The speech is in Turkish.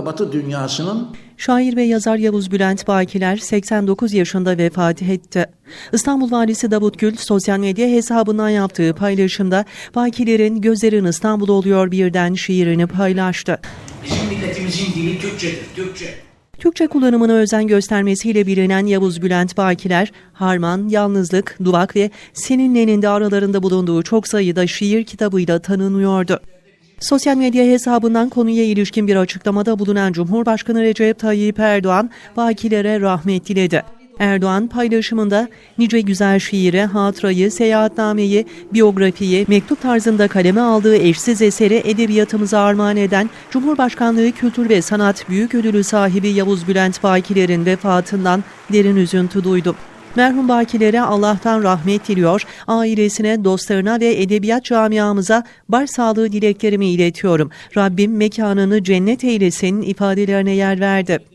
Batı dünyasının Şair ve yazar Yavuz Bülent Bakiler 89 yaşında vefat etti. İstanbul Valisi Davut Gül sosyal medya hesabından yaptığı paylaşımda Bakiler'in Gözlerin İstanbul oluyor birden şiirini paylaştı. Bizim milletimizin dili Türkçedir, Türkçe. Türkçe kullanımına özen göstermesiyle bilinen Yavuz Bülent Bakiler, Harman, Yalnızlık, Duvak ve Seninle'nin de aralarında bulunduğu çok sayıda şiir kitabıyla tanınıyordu. Sosyal medya hesabından konuya ilişkin bir açıklamada bulunan Cumhurbaşkanı Recep Tayyip Erdoğan, Bakilere rahmet diledi. Erdoğan paylaşımında nice güzel şiiri, hatırayı, seyahatnameyi, biyografiyi, mektup tarzında kaleme aldığı eşsiz eseri edebiyatımıza armağan eden Cumhurbaşkanlığı Kültür ve Sanat Büyük Ödülü sahibi Yavuz Bülent Bakiler'in vefatından derin üzüntü duydum. Merhum Bakilere Allah'tan rahmet diliyor, ailesine, dostlarına ve edebiyat camiamıza başsağlığı dileklerimi iletiyorum. Rabbim mekanını cennet eylesin ifadelerine yer verdi.